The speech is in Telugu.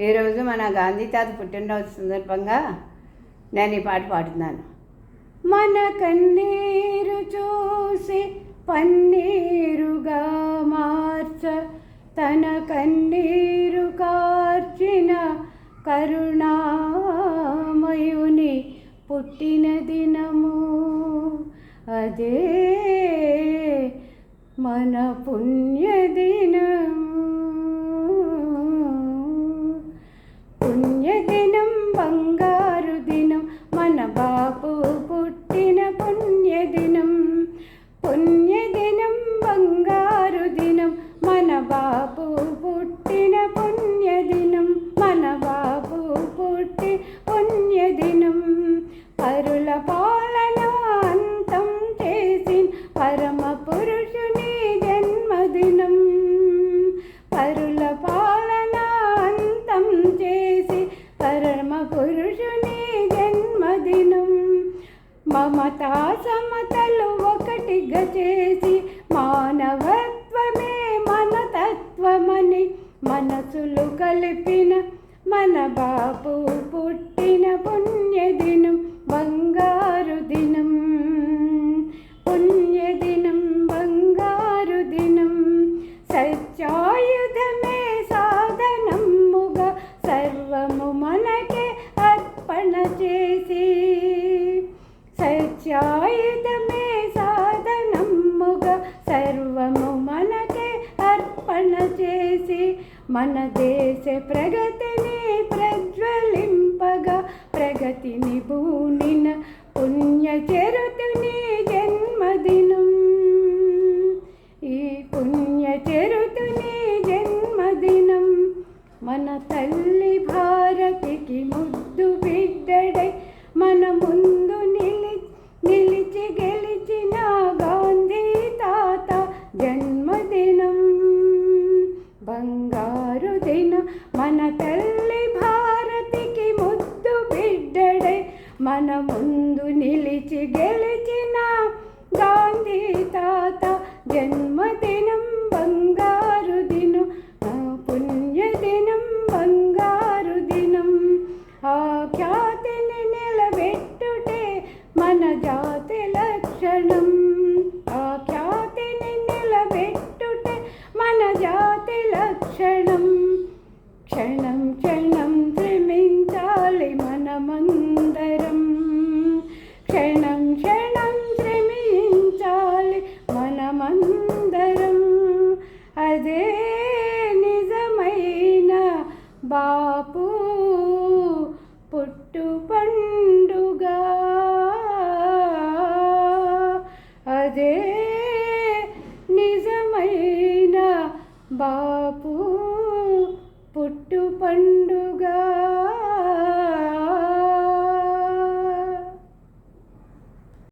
ఈరోజు మన గాంధీ తాత పుట్టినరోజు సందర్భంగా నేను ఈ పాట పాడుతున్నాను. మన కన్నీరు చూసి పన్నీరుగా మార్చ తన కన్నీరు కార్చిన కరుణామయుని పుట్టిన దినము. అదే మన పుణ్యదినము పుణ్యదినం బంగారు దినం మన బాపు పుట్టిన పుణ్యదినం పుణ్యదినం బంగారు దినం మన బాపు పుట్టిన పుణ్యదినం మన బాపు పుట్టి పుణ్యదినం పరుల పురుషుని జన్మదినం. మమతా సమతలు ఒకటిగా చేసి మానవత్వమే మన తత్వమని మనసులు కలిపిన మన బాపు పుట్టిన పుణ్యదినం. మనకే అర్పణ చేసి మన దేశ ప్రగతిని ప్రజ్వలింపగా ప్రగతిని భూనిన పుణ్య చెరుతుని జన్మదినం. ఈ పుణ్య చెరుతుని జన్మదినం మన తల్లి భా మన తల్లి భారతికి ముద్దు బిడ్డడే. మన ముందు నిలిచి గెలిచిన గాంధీ తాత జన్మదే క్షణం క్షణం శ్రమించాలి మనమందరం. అదే నిజమైన బాపు పుట్టు పండుగ. అదే నిజమైన బాపు పుట్టు పండుగ.